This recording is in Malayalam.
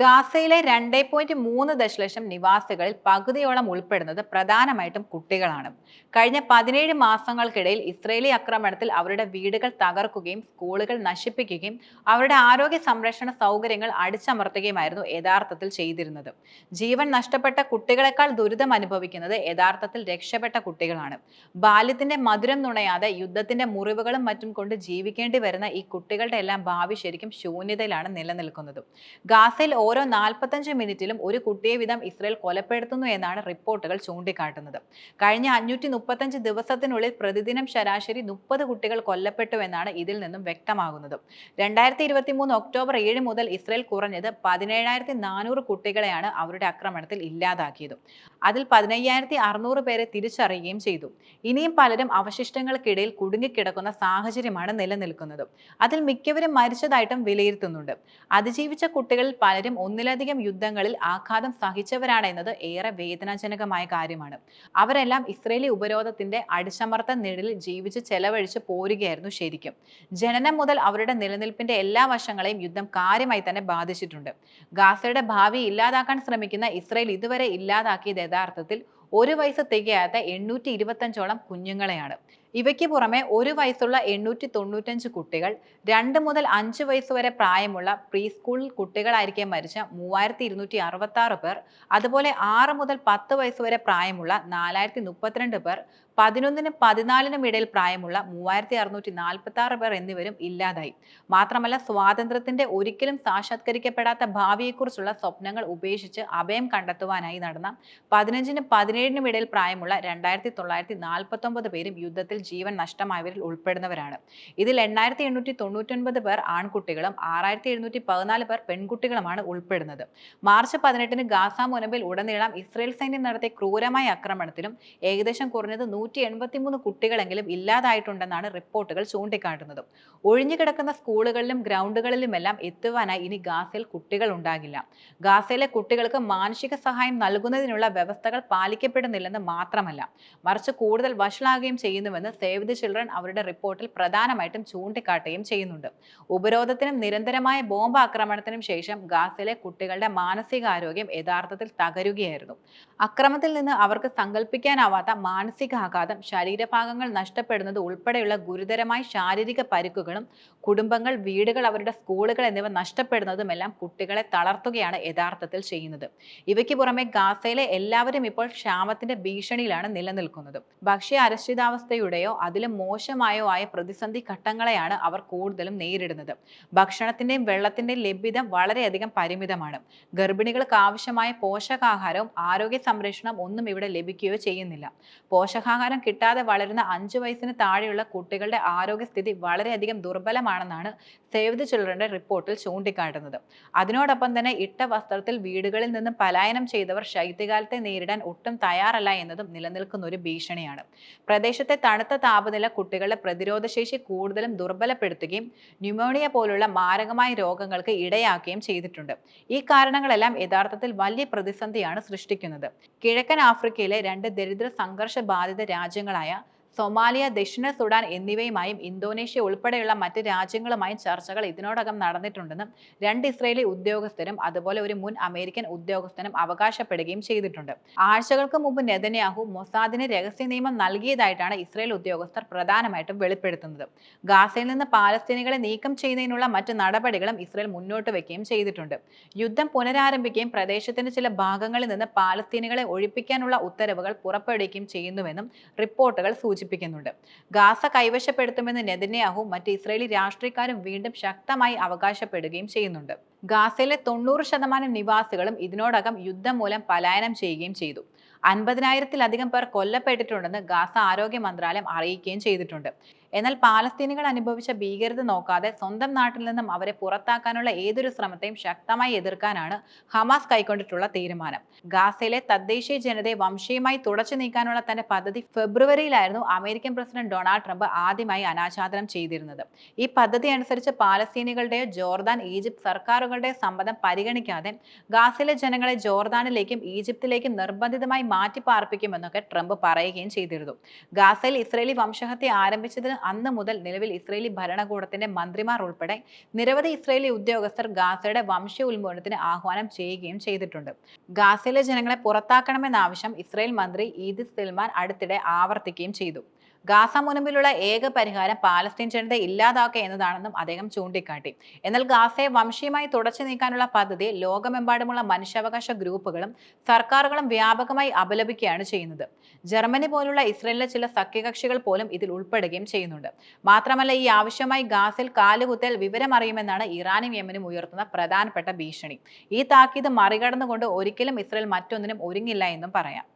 ഗാസയിലെ രണ്ടേ പോയിന്റ് മൂന്ന് ദശലക്ഷം നിവാസികളിൽ പകുതിയോളം ഉൾപ്പെടുന്നത് പ്രധാനമായിട്ടും കുട്ടികളാണ്. കഴിഞ്ഞ പതിനേഴ് മാസങ്ങൾക്കിടയിൽ ഇസ്രയേലി ആക്രമണത്തിൽ അവരുടെ വീടുകൾ തകർക്കുകയും സ്കൂളുകൾ നശിപ്പിക്കുകയും അവരുടെ ആരോഗ്യ സംരക്ഷണ സൗകര്യങ്ങൾ അടിച്ചമർത്തുകയുമായിരുന്നു യഥാർത്ഥത്തിൽ ചെയ്തിരുന്നത്. ജീവൻ നഷ്ടപ്പെട്ട കുട്ടികളെക്കാൾ ദുരിതം അനുഭവിക്കുന്നത് യഥാർത്ഥത്തിൽ രക്ഷപ്പെട്ട കുട്ടികളാണ്. ബാല്യത്തിന്റെ മധുരം നുണയാതെ യുദ്ധത്തിന്റെ മുറിവുകളും മറ്റും കൊണ്ട് ജീവിക്കേണ്ടി വരുന്ന ഈ കുട്ടികളുടെ എല്ലാം ഭാവി ശരിക്കും ശൂന്യതയിലാണ് നിലനിൽക്കുന്നത്. ഗാസയിൽ ഓരോ നാൽപ്പത്തഞ്ച് മിനിറ്റിലും ഒരു കുട്ടിയെ വിധം ഇസ്രയേൽ കൊലപ്പെടുത്തുന്നു എന്നാണ് റിപ്പോർട്ടുകൾ ചൂണ്ടിക്കാട്ടുന്നത്. കഴിഞ്ഞ അഞ്ഞൂറ്റി മുപ്പത്തഞ്ച് ദിവസത്തിനുള്ളിൽ പ്രതിദിനം ശരാശരി മുപ്പത് കുട്ടികൾ കൊല്ലപ്പെട്ടു എന്നാണ് ഇതിൽ നിന്നും വ്യക്തമാകുന്നത്. രണ്ടായിരത്തി ഇരുപത്തി മൂന്ന് ഒക്ടോബർ ഏഴ് മുതൽ ഇസ്രയേൽ കുറഞ്ഞത് പതിനേഴായിരത്തി നാനൂറ് കുട്ടികളെയാണ് അവരുടെ ആക്രമണത്തിൽ ഇല്ലാതാക്കിയത്. അതിൽ പതിനയ്യായിരത്തി അറുന്നൂറ് പേരെ തിരിച്ചറിയുകയും ചെയ്തു. ഇനിയും പലരും അവശിഷ്ടങ്ങൾക്കിടയിൽ കുടുങ്ങിക്കിടക്കുന്ന സാഹചര്യമാണ് നിലനിൽക്കുന്നത്. അതിൽ മിക്കവരും മരിച്ചതായിട്ടും വിലയിരുത്തുന്നുണ്ട്. അതിജീവിച്ച കുട്ടികളിൽ പലരും ഒന്നിലധികം യുദ്ധങ്ങളിൽ ആഘാതം സഹിച്ചവരാണ് എന്നത് ഏറെ വേദനാജനകമായ കാര്യമാണ്. അവരെല്ലാം ഇസ്രയേലി ഉപരോധത്തിന്റെ അടിച്ചമർത്ത നിഴലിൽ ജീവിച്ച് ചെലവഴിച്ച് പോരുകയായിരുന്നു ശരിക്കും. ജനനം മുതൽ അവരുടെ നിലനിൽപ്പിന്റെ എല്ലാ വശങ്ങളെയും യുദ്ധം കാര്യമായി തന്നെ ബാധിച്ചിട്ടുണ്ട്. ഗാസയുടെ ഭാവി ഇല്ലാതാക്കാൻ ശ്രമിക്കുന്ന ഇസ്രയേൽ ഇതുവരെ ഇല്ലാതാക്കിയത് യഥാർത്ഥത്തിൽ ഒരു വയസ്സ് തികയാത്ത എണ്ണൂറ്റി ഇരുപത്തഞ്ചോളം കുഞ്ഞുങ്ങളെയാണ്. ഇവയ്ക്ക് പുറമെ ഒരു വയസ്സുള്ള എണ്ണൂറ്റി തൊണ്ണൂറ്റഞ്ച് കുട്ടികൾ രണ്ട് മുതൽ അഞ്ച് വയസ്സ് വരെ പ്രായമുള്ള പ്രീ സ്കൂൾ കുട്ടികളായിരിക്കെ മരിച്ച മൂവായിരത്തി ഇരുന്നൂറ്റി അറുപത്തി ആറ് പേർ അതുപോലെ ആറ് മുതൽ പത്ത് വയസ്സ് വരെ പ്രായമുള്ള നാലായിരത്തി മുപ്പത്തിരണ്ട് പേർ പതിനൊന്നിനും പതിനാലിനും ഇടയിൽ പ്രായമുള്ള മൂവായിരത്തി അറുന്നൂറ്റി നാൽപ്പത്തി ആറ് പേർ എന്നിവരും ഇല്ലാതായി. മാത്രമല്ല സ്വാതന്ത്ര്യത്തിന്റെ ഒരിക്കലും സാക്ഷാത്കരിക്കപ്പെടാത്ത ഭാവിയെക്കുറിച്ചുള്ള സ്വപ്നങ്ങൾ ഉപേക്ഷിച്ച് അഭയം കണ്ടെത്തുവാനായി നടന്ന പതിനഞ്ചിനും പതിനേഴിനും ഇടയിൽ പ്രായമുള്ള രണ്ടായിരത്തി തൊള്ളായിരത്തി നാൽപ്പത്തി ഒമ്പത് പേരും യുദ്ധത്തിൽ ജീവൻ നഷ്ടമായവരിൽ ഉൾപ്പെടുന്നവരാണ്. ഇതിൽ എണ്ണായിരത്തി എണ്ണൂറ്റി തൊണ്ണൂറ്റൊൻപത് പേർ ആൺകുട്ടികളും ആറായിരത്തി എഴുന്നൂറ്റി പതിനാല് പേർ പെൺകുട്ടികളുമാണ് ഉൾപ്പെടുന്നത്. മാർച്ച് പതിനെട്ടിന് ഗാസ മുനമ്പിൽ ഉടനീളം ഇസ്രയേൽ സൈന്യം നടത്തിയ ക്രൂരമായ ആക്രമണത്തിലും ഏകദേശം കുറഞ്ഞത് നൂറ്റി എൺപത്തിമൂന്ന് കുട്ടികളെങ്കിലും ഇല്ലാതായിട്ടുണ്ടെന്നാണ് റിപ്പോർട്ടുകൾ ചൂണ്ടിക്കാട്ടുന്നത്. ഒഴിഞ്ഞുകിടക്കുന്ന സ്കൂളുകളിലും ഗ്രൗണ്ടുകളിലുമെല്ലാം എത്തുവാനായി ഇനി ഗാസയിൽ കുട്ടികൾ ഉണ്ടാകില്ല. ഗാസയിലെ കുട്ടികൾക്ക് മാനസിക സഹായം നൽകുന്നതിനുള്ള വ്യവസ്ഥകൾ പാലിക്കപ്പെടുന്നില്ലെന്ന് മാത്രമല്ല മറിച്ച് കൂടുതൽ വഷളാകുകയും ചെയ്യുന്നുവെന്ന് സേവ് ദി ചിൽഡ്രൻ അവരുടെ റിപ്പോർട്ടിൽ പ്രധാനമായിട്ടും ചൂണ്ടിക്കാട്ടുകയും ചെയ്യുന്നുണ്ട്. ഉപരോധത്തിനും നിരന്തരമായ ബോംബ് ആക്രമണത്തിനും ശേഷം ഗാസയിലെ കുട്ടികളുടെ മാനസികാരോഗ്യം യഥാർത്ഥത്തിൽ തകരുകയായിരുന്നു. അക്രമത്തിൽ നിന്ന് അവർക്ക് സങ്കല്പിക്കാനാവാത്ത മാനസികാഘാതം ശരീരഭാഗങ്ങൾ നഷ്ടപ്പെടുന്നത് ഉൾപ്പെടെയുള്ള ഗുരുതരമായ ശാരീരിക പരിക്കുകളും കുടുംബങ്ങൾ വീടുകൾ അവരുടെ സ്കൂളുകൾ എന്നിവ നഷ്ടപ്പെടുന്നതുമെല്ലാം കുട്ടികളെ തളർത്തുകയാണ് യഥാർത്ഥത്തിൽ ചെയ്യുന്നത്. ഇവയ്ക്ക് പുറമെ ഗാസയിലെ എല്ലാവരും ഇപ്പോൾ ക്ഷാമത്തിന്റെ ഭീഷണിയിലാണ് നിലനിൽക്കുന്നത്. ഭക്ഷ്യ അരക്ഷിതാവസ്ഥയുടെയോ അതിലും മോശമായോ ആയ പ്രതിസന്ധി ഘട്ടങ്ങളെയാണ് അവർ കൂടുതലും നേരിടുന്നത്. ഭക്ഷണത്തിന്റെയും വെള്ളത്തിന്റെയും ലഭ്യത വളരെയധികം പരിമിതമാണ്. ഗർഭിണികൾക്ക് ആവശ്യമായ പോഷകാഹാരവും ആരോഗ്യ സംരക്ഷണം ഒന്നും ഇവിടെ ലഭിക്കുകയോ ചെയ്യുന്നില്ല. പോഷകാഹാരം കിട്ടാതെ വളരുന്ന അഞ്ചു വയസ്സിന് താഴെയുള്ള കുട്ടികളുടെ ആരോഗ്യസ്ഥിതി വളരെയധികം ദുർബലമാണെന്നാണ് സേവ് ദി ചിൽഡ്രന്റെ റിപ്പോർട്ടിൽ ചൂണ്ടിക്കാട്ടുന്നത്. അതിനോടൊപ്പം തന്നെ ഇട്ട വസ്ത്രത്തിൽ വീടുകളിൽ നിന്നും പലായനം ചെയ്തവർ ശൈത്യകാലത്തെ നേരിടാൻ ഒട്ടും തയ്യാറല്ല എന്നതും നിലനിൽക്കുന്ന ഒരു ഭീഷണിയാണ്. പ്രദേശത്തെ തണുത്ത താപനില കുട്ടികളുടെ പ്രതിരോധശേഷി കൂടുതലും ദുർബലപ്പെടുത്തുകയും ന്യൂമോണിയ പോലുള്ള മാരകമായ രോഗങ്ങൾക്ക് ഇടയാക്കുകയും ചെയ്തിട്ടുണ്ട്. ഈ കാരണങ്ങളെല്ലാം യഥാർത്ഥത്തിൽ വലിയ പ്രതിസന്ധിയാണ് സൃഷ്ടിക്കുന്നത്. കിഴക്കൻ ആഫ്രിക്കയിലെ രണ്ട് ദരിദ്ര സംഘർഷ ബാധിത രാജ്യങ്ങളായ സൊമാലിയ ദക്ഷിണ സുഡാൻ എന്നിവയുമായും ഇന്തോനേഷ്യ ഉൾപ്പെടെയുള്ള മറ്റ് രാജ്യങ്ങളുമായും ചർച്ചകൾ ഇതിനോടകം നടന്നിട്ടുണ്ടെന്നും രണ്ട് ഇസ്രയേലി ഉദ്യോഗസ്ഥരും അതുപോലെ ഒരു മുൻ അമേരിക്കൻ ഉദ്യോഗസ്ഥനും അവകാശപ്പെടുകയും ചെയ്തിട്ടുണ്ട്. ആഴ്ചകൾക്ക് മുമ്പ് നെതന്യാഹു മൊസാദിന് രഹസ്യ നിയമം നൽകിയതായിട്ടാണ് ഇസ്രയേൽ ഉദ്യോഗസ്ഥർ പ്രധാനമായിട്ടും വെളിപ്പെടുത്തുന്നത്. ഗാസയിൽ നിന്ന് പാലസ്തീനികളെ നീക്കം ചെയ്യുന്നതിനുള്ള മറ്റ് നടപടികളും ഇസ്രയേൽ മുന്നോട്ട് വയ്ക്കുകയും ചെയ്തിട്ടുണ്ട്. യുദ്ധം പുനരാരംഭിക്കുകയും പ്രദേശത്തിന്റെ ചില ഭാഗങ്ങളിൽ നിന്ന് പാലസ്തീനികളെ ഒഴിപ്പിക്കാനുള്ള ഉത്തരവുകൾ പുറപ്പെടുവിക്കുകയും ചെയ്യുന്നുവെന്നും റിപ്പോർട്ടുകൾ സൂചിപ്പിച്ചു സൂചിപ്പിക്കുന്നുണ്ട്. ഗാസ കൈവശപ്പെടുത്തുമെന്ന് നെതന്യാഹു മറ്റ് ഇസ്രയേലി രാഷ്ട്രീയക്കാരും വീണ്ടും ശക്തമായി അവകാശപ്പെടുകയും ചെയ്യുന്നുണ്ട്. ഗാസയിലെ തൊണ്ണൂറ് ശതമാനം നിവാസികളും ഇതിനോടകം യുദ്ധം മൂലം പലായനം ചെയ്യുകയും ചെയ്തു. അൻപതിനായിരത്തിലധികം പേർ കൊല്ലപ്പെട്ടിട്ടുണ്ടെന്ന് ഗാസ ആരോഗ്യ മന്ത്രാലയം അറിയിക്കുകയും ചെയ്തിട്ടുണ്ട്. എന്നാൽ പാലസ്തീനികൾ അനുഭവിച്ച ഭീകരത നോക്കാതെ സ്വന്തം നാട്ടിൽ നിന്നും അവരെ പുറത്താക്കാനുള്ള ഏതൊരു ശ്രമത്തെയും ശക്തമായി എതിർക്കാനാണ് ഹമാസ് കൈക്കൊണ്ടിട്ടുള്ള തീരുമാനം. ഗാസയിലെ തദ്ദേശീയ ജനതയെ വംശീയമായി തുടച്ചു നീക്കാനുള്ള തന്റെ പദ്ധതി ഫെബ്രുവരിയിലായിരുന്നു അമേരിക്കൻ പ്രസിഡന്റ് ഡൊണാൾഡ് ട്രംപ് ആദ്യമായി അനാച്ഛാദനം ചെയ്തിരുന്നത്. ഈ പദ്ധതി അനുസരിച്ച് പാലസ്തീനികളുടെയോ ജോർദാൻ ഈജിപ്ത് സർക്കാരുകളുടെയോ സമ്മതം പരിഗണിക്കാതെ ഗാസയിലെ ജനങ്ങളെ ജോർദാനിലേക്കും ഈജിപ്തിലേക്കും നിർബന്ധിതമായി മാറ്റി പാർപ്പിക്കുമെന്നൊക്കെ ട്രംപ് പറയുകയും ചെയ്തിരുന്നു. ഗാസയിൽ ഇസ്രയേലി വംശഹത്യ ആരംഭിച്ചതിന് അന്ന് മുതൽ നിലവിൽ ഇസ്രയേലി ഭരണകൂടത്തിന്റെ മന്ത്രിമാർ ഉൾപ്പെടെ നിരവധി ഇസ്രയേലി ഉദ്യോഗസ്ഥർ ഗാസയുടെ വംശ ഉന്മൂലനത്തിന് ആഹ്വാനം ചെയ്യുകയും ചെയ്തിട്ടുണ്ട്. ഗാസയിലെ ജനങ്ങളെ പുറത്താക്കണമെന്ന ആവശ്യം ഇസ്രയേൽ മന്ത്രി ഈദിസ് സൽമാൻ അടുത്തിടെ ആവർത്തിക്കുകയും ചെയ്തു. ഗാസ മുനമ്പിലുള്ള ഏക പരിഹാരം പാലസ്തീൻ ജനത ഇല്ലാതാക്കുക എന്നതാണെന്നും അദ്ദേഹം ചൂണ്ടിക്കാട്ടി. എന്നാൽ ഗാസയെ വംശീയമായി തുടച്ചു നീക്കാനുള്ള പദ്ധതി ലോകമെമ്പാടുമുള്ള മനുഷ്യാവകാശ ഗ്രൂപ്പുകളും സർക്കാരുകളും വ്യാപകമായി അപലപിക്കുകയാണ് ചെയ്യുന്നത്. ജർമ്മനി പോലുള്ള ഇസ്രയേലിലെ ചില സഖ്യകക്ഷികൾ പോലും ഇതിൽ ഉൾപ്പെടുകയും ചെയ്യുന്നുണ്ട്. മാത്രമല്ല ഈ ആവശ്യമായി ഗാസിൽ കാലുകുത്തൽ വിവരമറിയുമെന്നാണ് ഇറാനും യമനും ഉയർത്തുന്ന പ്രധാനപ്പെട്ട ഭീഷണി. ഈ താക്കീത് മറികടന്നുകൊണ്ട് ഒരിക്കലും ഇസ്രയേൽ മറ്റൊന്നിനും ഒരുങ്ങില്ല എന്നും പറയാം.